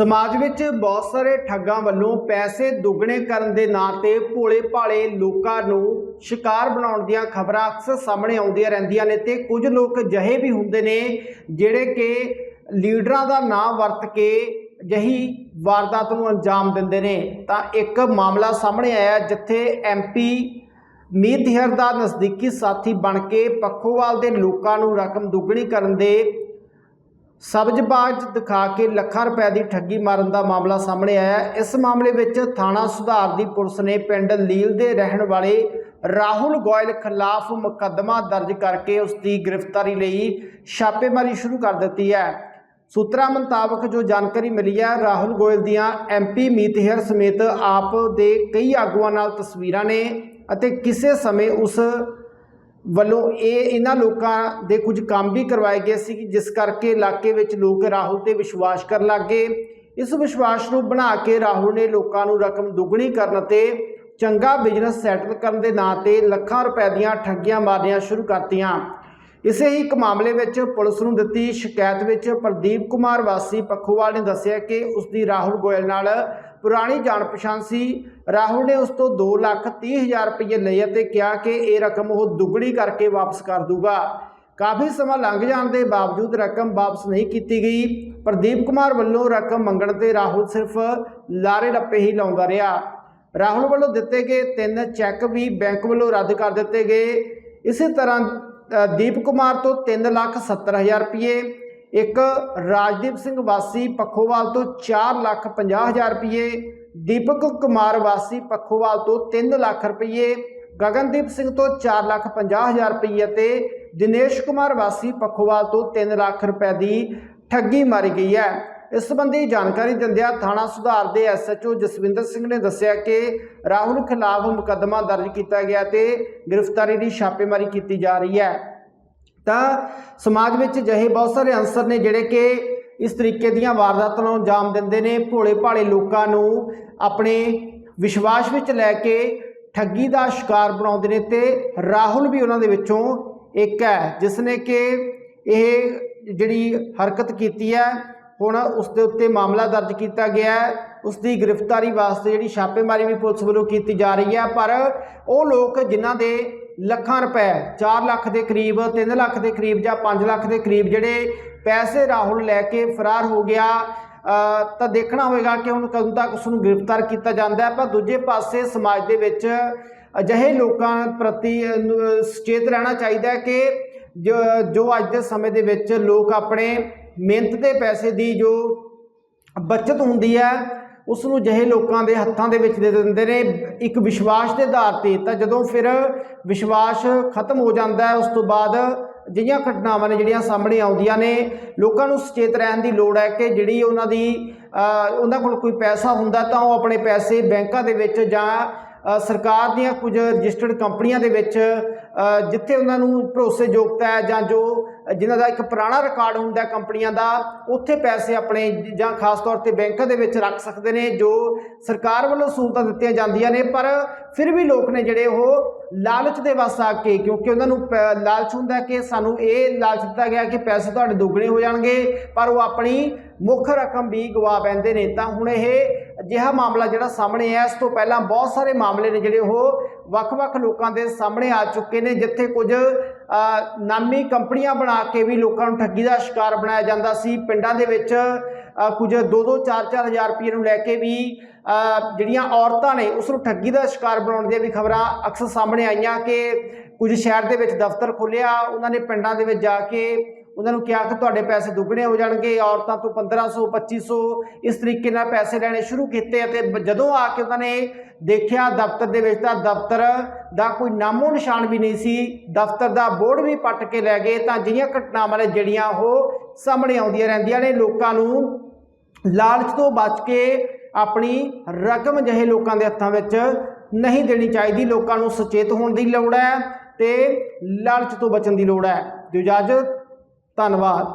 ਸਮਾਜ ਵਿੱਚ ਬਹੁਤ ਸਾਰੇ ਠੱਗਾਂ ਵੱਲੋਂ ਪੈਸੇ ਦੁੱਗਣੇ ਕਰਨ ਦੇ ਨਾਂ ਤੇ ਭੋਲੇ ਭਾਲੇ ਲੋਕਾਂ ਨੂੰ ਸ਼ਿਕਾਰ ਬਣਾਉਣ ਦੀਆਂ ਖਬਰਾਂ ਅਕਸਰ ਸਾਹਮਣੇ ਆਉਂਦੀਆਂ ਰਹਿੰਦੀਆਂ ਨੇ ਤੇ ਕੁਝ ਲੋਕ ਅਜਿਹੇ ਵੀ ਹੁੰਦੇ ਨੇ ਜਿਹੜੇ ਕਿ ਲੀਡਰਾਂ ਦਾ ਨਾਂ ਵਰਤ ਕੇ ਜਹੀ ਵਾਰਦਾਤ ਨੂੰ ਅੰਜਾਮ ਦਿੰਦੇ ਨੇ। ਤਾਂ ਇੱਕ ਮਾਮਲਾ ਸਾਹਮਣੇ ਆਇਆ ਜਿੱਥੇ ਐਮਪੀ ਮੀਤ ਹੇਰ ਦਾ ਨਜ਼ਦੀਕੀ ਸਾਥੀ ਬਣ ਕੇ ਪੱਖੋਵਾਲ ਦੇ ਲੋਕਾਂ ਨੂੰ ਰਕਮ ਦੁੱਗਣੀ ਕਰਨ ਦੇ ਸਬਜ਼ਬਾਜ਼ ਦਿਖਾ ਕੇ ਲੱਖਾਂ ਰੁਪਏ ਦੀ ਠੱਗੀ ਮਾਰਨ ਦਾ ਮਾਮਲਾ ਸਾਹਮਣੇ ਆਇਆ ਇਸ ਮਾਮਲੇ ਵਿੱਚ ਥਾਣਾ ਸੁਧਾਰ ਦੀ ਪੁਲਿਸ ਨੇ ਪਿੰਡ ਲੀਲ ਦੇ ਰਹਿਣ ਵਾਲੇ ਰਾਹੁਲ ਗੋਇਲ ਖਿਲਾਫ ਮੁਕੱਦਮਾ ਦਰਜ ਕਰਕੇ ਉਸ ਦੀ ਗ੍ਰਿਫਤਾਰੀ ਲਈ ਛਾਪੇਮਾਰੀ ਸ਼ੁਰੂ ਕਰ ਦਿੱਤੀ ਹੈ। ਸੂਤਰਾਂ ਮੁਤਾਬਕ ਜੋ ਜਾਣਕਾਰੀ ਮਿਲੀ ਹੈ, ਰਾਹੁਲ ਗੋਇਲ ਦੀਆਂ ਐਮਪੀ ਮੀਤਹਿਰ ਸਮੇਤ ਆਪ ਦੇ ਕਈ ਆਗੂਆਂ ਨਾਲ ਤਸਵੀਰਾਂ ਨੇ ਅਤੇ ਕਿਸੇ ਸਮੇਂ ਉਸ ਵੱਲੋਂ ਇਹ ਇਹਨਾਂ ਲੋਕਾਂ ਦੇ ਕੁਝ ਕੰਮ ਵੀ ਕਰਵਾਏ ਗਏ ਸੀ, ਜਿਸ ਕਰਕੇ ਇਲਾਕੇ ਵਿੱਚ ਲੋਕ ਰਾਹੁਲ ਤੇ ਵਿਸ਼ਵਾਸ ਕਰਨ ਲੱਗੇ ਇਸ ਵਿਸ਼ਵਾਸ ਨੂੰ ਬਣਾ ਕੇ ਰਾਹੁਲ ਨੇ ਲੋਕਾਂ ਨੂੰ ਰਕਮ ਦੁੱਗਣੀ ਕਰਨ ਤੇ ਚੰਗਾ ਬਿਜ਼ਨਸ ਸੈਟਲ ਕਰਨ ਦੇ ਨਾਂ ਤੇ ਲੱਖਾਂ ਰੁਪਏ ਦੀਆਂ ਠੱਗੀਆਂ ਮਾਰਨੀਆਂ ਸ਼ੁਰੂ ਕਰਤੀਆਂ। ਇਸੇ ਹੀ ਇੱਕ ਮਾਮਲੇ ਵਿੱਚ ਪੁਲਿਸ ਨੂੰ ਦਿੱਤੀ ਸ਼ਿਕਾਇਤ ਵਿੱਚ ਪ੍ਰਦੀਪ ਕੁਮਾਰ ਵਾਸੀ ਪੱਖੋਵਾਲ ਨੇ ਦੱਸਿਆ ਕਿ ਉਸ ਦੀ ਰਾਹੁਲ ਗੋਇਲ ਨਾਲ ਪੁਰਾਣੀ ਜਾਣ ਪਛਾਣ ਸੀ। ਰਾਹੁਲ ਨੇ ਉਸ ਤੋਂ 2 ਲੱਖ 30 ਹਜ਼ਾਰ ਰੁਪਏ ਲਏ ਅਤੇ ਕਿਹਾ ਕਿ ਇਹ ਰਕਮ ਉਹ ਦੁੱਗਣੀ ਕਰਕੇ ਵਾਪਸ ਕਰ ਦੂਗਾ। ਕਾਫੀ ਸਮਾਂ ਲੰਘ ਜਾਣ ਦੇ ਬਾਵਜੂਦ ਰਕਮ ਵਾਪਸ ਨਹੀਂ ਕੀਤੀ ਗਈ। ਪ੍ਰਦੀਪ ਕੁਮਾਰ ਵੱਲੋਂ ਰਕਮ ਮੰਗਣ ਤੇ ਰਾਹੁਲ ਸਿਰਫ ਲਾਰੇ ਲੱਪੇ ਹੀ ਲਾਉਂਦਾ ਰਿਹਾ। ਰਾਹੁਲ ਵੱਲੋਂ ਦਿੱਤੇ ਗਏ ਤਿੰਨ ਚੈੱਕ ਵੀ ਬੈਂਕ ਵੱਲੋਂ ਰੱਦ ਕਰ ਦਿੱਤੇ ਗਏ। ਇਸੇ ਤਰ੍ਹਾਂ ਦੀਪ ਕੁਮਾਰ ਤੋਂ 3 ਲੱਖ 70 ਹਜ਼ਾਰ ਰੁਪਏ ਇੱਕ ਰਾਜਦੀਪ ਸਿੰਘ ਵਾਸੀ ਪੱਖੋਵਾਲ ਤੋਂ 4 ਲੱਖ 50 ਹਜ਼ਾਰ ਰੁਪਏ ਦੀਪਕ ਕੁਮਾਰ ਵਾਸੀ ਪੱਖੋਵਾਲ ਤੋਂ 3 ਲੱਖ ਰੁਪਏ ਗਗਨਦੀਪ ਸਿੰਘ ਤੋਂ 4 ਲੱਖ 50 ਹਜ਼ਾਰ ਰੁਪਏ ਅਤੇ ਦਿਨੇਸ਼ ਕੁਮਾਰ ਵਾਸੀ ਪੱਖੋਵਾਲ ਤੋਂ 3 ਲੱਖ ਰੁਪਏ ਦੀ ਠੱਗੀ ਮਾਰੀ ਗਈ ਹੈ। ਇਸ ਸੰਬੰਧੀ ਜਾਣਕਾਰੀ ਦਿੰਦਿਆਂ ਥਾਣਾ ਸੁਧਾਰ ਦੇ ਐਸਐਚਓ ਜਸਵਿੰਦਰ ਸਿੰਘ ਨੇ ਦੱਸਿਆ ਕਿ ਰਾਹੁਲ ਖਿਲਾਫ ਮੁਕੱਦਮਾ ਦਰਜ ਕੀਤਾ ਗਿਆ ਤੇ ਗ੍ਰਿਫਤਾਰੀ ਦੀ ਛਾਪੇਮਾਰੀ ਕੀਤੀ ਜਾ ਰਹੀ ਹੈ। ਤਾਂ ਸਮਾਜ ਵਿੱਚ ਅਜਿਹੇ ਬਹੁਤ ਸਾਰੇ ਅਨਸਰ ਨੇ ਜਿਹੜੇ ਕਿ ਇਸ ਤਰੀਕੇ ਦੀਆਂ ਵਾਰਦਾਤਾਂ ਨੂੰ ਅੰਜਾਮ ਦਿੰਦੇ ਨੇ, ਭੋਲੇ ਭਾਲੇ ਲੋਕਾਂ ਨੂੰ ਆਪਣੇ ਵਿਸ਼ਵਾਸ ਵਿੱਚ ਲੈ ਕੇ ਠੱਗੀ ਦਾ ਸ਼ਿਕਾਰ ਬਣਾਉਂਦੇ ਨੇ ਤੇ ਰਾਹੁਲ ਵੀ ਉਹਨਾਂ ਦੇ ਵਿੱਚੋਂ ਇੱਕ ਹੈ, ਜਿਸ ਨੇ ਕਿ ਇਹ ਜਿਹੜੀ ਹਰਕਤ ਕੀਤੀ ਹੈ, ਹੁਣ ਉਸ ਦੇ ਉੱਤੇ ਮਾਮਲਾ ਦਰਜ ਕੀਤਾ ਗਿਆ ਹੈ। ਉਸ ਦੀ ਗ੍ਰਿਫਤਾਰੀ ਵਾਸਤੇ ਜਿਹੜੀ ਛਾਪੇਮਾਰੀ ਵੀ ਪੁਲਿਸ ਵੱਲੋਂ ਕੀਤੀ ਜਾ ਰਹੀ ਹੈ, ਪਰ ਉਹ ਲੋਕ ਜਿਨ੍ਹਾਂ ਦੇ ਲੱਖਾਂ ਰੁਪਏ 4 ਲੱਖ ਦੇ ਕਰੀਬ 3 ਲੱਖ ਦੇ ਕਰੀਬ ਜਾਂ 5 ਲੱਖ ਦੇ ਕਰੀਬ ਜਿਹੜੇ ਪੈਸੇ ਰਾਹੁਲ ਲੈ ਕੇ ਫਰਾਰ ਹੋ ਗਿਆ ਤਾਂ ਦੇਖਣਾ ਹੋਵੇਗਾ ਕਿ ਹੁਣ ਕਦੋਂ ਤੱਕ ਉਸ ਨੂੰ ਗ੍ਰਿਫਤਾਰ ਕੀਤਾ ਜਾਂਦਾ ਹੈ। ਪਰ ਦੂਜੇ ਪਾਸੇ ਸਮਾਜ ਦੇ ਵਿੱਚ ਅਜਿਹੇ ਲੋਕਾਂ ਪ੍ਰਤੀ ਸੁਚੇਤ ਰਹਿਣਾ ਚਾਹੀਦਾ ਹੈ ਕਿ ਜੋ ਜੋ ਅੱਜ ਦੇ ਸਮੇਂ ਦੇ ਵਿੱਚ ਲੋਕ ਆਪਣੇ ਮਿਹਨਤ ਦੇ ਪੈਸੇ ਦੀ ਜੋ ਬਚਤ ਹੁੰਦੀ ਹੈ ਉਸ ਨੂੰ ਜਿਹੇ ਲੋਕਾਂ ਦੇ ਹੱਥਾਂ ਦੇ ਵਿੱਚ ਦੇ ਦਿੰਦੇ ਨੇ, ਇੱਕ ਵਿਸ਼ਵਾਸ ਦੇ ਆਧਾਰ ਤੇ ਤਾਂ ਜਦੋਂ ਫਿਰ ਵਿਸ਼ਵਾਸ ਖਤਮ ਹੋ ਜਾਂਦਾ ਹੈ, ਉਸ ਤੋਂ ਬਾਅਦ ਜਿਹੀਆਂ ਘਟਨਾਵਾਂ ਨੇ, ਜਿਹੜੀਆਂ ਸਾਹਮਣੇ ਆਉਂਦੀਆਂ ਨੇ, ਲੋਕਾਂ ਨੂੰ ਸੁਚੇਤ ਰਹਿਣ ਦੀ ਲੋੜ ਹੈ ਕਿ ਜਿਹੜੀ ਉਹਨਾਂ ਦੀ ਉਹਨਾਂ ਕੋਲ ਕੋਈ ਪੈਸਾ ਹੁੰਦਾ ਤਾਂ ਉਹ ਆਪਣੇ ਪੈਸੇ ਬੈਂਕਾਂ ਦੇ ਵਿੱਚ ਜਾਂ ਸਰਕਾਰ ਦੀਆਂ ਕੁਝ ਰਜਿਸਟਰਡ ਕੰਪਨੀਆਂ ਦੇ ਵਿੱਚ ਜਿੱਥੇ ਉਹਨਾਂ ਨੂੰ ਭਰੋਸੇਯੋਗਤਾ ਹੈ ਜਾਂ ਜੋ ਜਿਨ੍ਹਾਂ ਦਾ ਇੱਕ ਪੁਰਾਣਾ ਰਿਕਾਰਡ ਹੁੰਦਾ ਕੰਪਨੀਆਂ ਦਾ, ਉੱਥੇ ਪੈਸੇ ਆਪਣੇ ਜਾਂ ਖਾਸ ਤੌਰ ਤੇ ਬੈਂਕਾਂ ਦੇ ਵਿੱਚ ਰੱਖ ਸਕਦੇ ਨੇ, ਜੋ ਸਰਕਾਰ ਵੱਲੋਂ ਸਹੂਲਤਾਂ ਦਿੱਤੀਆਂ ਜਾਂਦੀਆਂ ਨੇ, ਪਰ ਫਿਰ ਵੀ ਲੋਕ ਨੇ ਜਿਹੜੇ ਉਹ ਲਾਲਚ ਦੇ ਵਸ ਆ ਕੇ, ਕਿਉਂਕਿ ਉਹਨਾਂ ਨੂੰ ਪ- ਲਾਲਚ ਹੁੰਦਾ ਕਿ ਸਾਨੂੰ ਇਹ ਲਾਲਚ ਦਿੱਤਾ ਗਿਆ ਕਿ ਪੈਸੇ ਤੁਹਾਡੇ ਦੁੱਗਣੇ ਹੋ ਜਾਣਗੇ, ਪਰ ਉਹ ਆਪਣੀ ਮੁੱਖ ਰਕਮ ਵੀ ਗਵਾ ਪੈਂਦੇ ਨੇ। ਤਾਂ ਹੁਣ ਇਹ ਅਜਿਹਾ ਮਾਮਲਾ ਜਿਹੜਾ ਸਾਹਮਣੇ ਹੈ ਇਸ ਤੋਂ ਪਹਿਲਾਂ ਬਹੁਤ ਸਾਰੇ ਮਾਮਲੇ ਨੇ ਜਿਹੜੇ ਉਹ ਵੱਖ-ਵੱਖ ਲੋਕਾਂ ਦੇ ਸਾਹਮਣੇ ਆ ਚੁੱਕੇ ਨੇ, ਜਿੱਥੇ ਕੁਝ ਨਾਮੀ ਕੰਪਨੀਆਂ ਬਣਾ ਕੇ ਵੀ ਲੋਕਾਂ ਨੂੰ ਠੱਗੀ ਦਾ ਸ਼ਿਕਾਰ ਬਣਾਇਆ ਜਾਂਦਾ ਸੀ। ਪਿੰਡਾਂ ਦੇ ਵਿੱਚ ਕੁਝ 2-2 4-4 ਹਜ਼ਾਰ ਰੁਪਏ ਨੂੰ ਲੈ ਕੇ ਵੀ ਜਿਹੜੀਆਂ ਔਰਤਾਂ ਨੇ, ਉਸ ਨੂੰ ਠੱਗੀ ਦਾ ਸ਼ਿਕਾਰ ਬਣਾਉਣ ਦੀਆਂ ਵੀ ਖਬਰਾਂ ਅਕਸਰ ਸਾਹਮਣੇ ਆਈਆਂ ਕਿ ਕੁਝ ਸ਼ਹਿਰ ਦੇ ਵਿੱਚ ਦਫ਼ਤਰ ਖੋਲ੍ਹਿਆ। ਉਹਨਾਂ ਨੇ ਪਿੰਡਾਂ ਦੇ ਵਿੱਚ ਜਾ ਕੇ ਉਹਨਾਂ ਨੂੰ ਕਿਹਾ ਕਿ ਤੁਹਾਡੇ ਪੈਸੇ ਦੁੱਗਣੇ ਹੋ ਜਾਣਗੇ, ਔਰਤਾਂ ਤੋਂ 1500 2500 ਇਸ ਤਰੀਕੇ ਨਾਲ ਪੈਸੇ ਲੈਣੇ ਸ਼ੁਰੂ ਕੀਤੇ ਅਤੇ ਜਦੋਂ ਆ ਕੇ ਉਹਨਾਂ ਨੇ ਦੇਖਿਆ ਦਫ਼ਤਰ ਦੇ ਵਿੱਚ ਤਾਂ ਦਫ਼ਤਰ ਦਾ ਕੋਈ ਨਾਮੋ ਨਿਸ਼ਾਨ ਵੀ ਨਹੀਂ ਸੀ, ਦਫ਼ਤਰ ਦਾ ਬੋਰਡ ਵੀ ਪੱਟ ਕੇ ਲੈ ਗਏ ਤਾਂ ਜਿਹੀਆਂ ਘਟਨਾਵਾਂ ਨੇ ਜਿਹੜੀਆਂ ਉਹ ਸਾਹਮਣੇ ਆਉਂਦੀਆਂ ਰਹਿੰਦੀਆਂ ਨੇ, ਲੋਕਾਂ ਨੂੰ ਲਾਲਚ ਤੋਂ ਬਚ ਕੇ ਆਪਣੀ ਰਕਮ ਜਿਹੇ ਲੋਕਾਂ ਦੇ ਹੱਥਾਂ ਵਿੱਚ ਨਹੀਂ ਦੇਣੀ ਚਾਹੀਦੀ, ਲੋਕਾਂ ਨੂੰ ਸੁਚੇਤ ਹੋਣ ਦੀ ਲੋੜ ਹੈ ਤੇ ਲਾਲਚ ਤੋਂ ਬਚਣ ਦੀ ਲੋੜ ਹੈ। ਦਿਓ ਇਜਾਜ਼ਤ ਧੰਨਵਾਦ।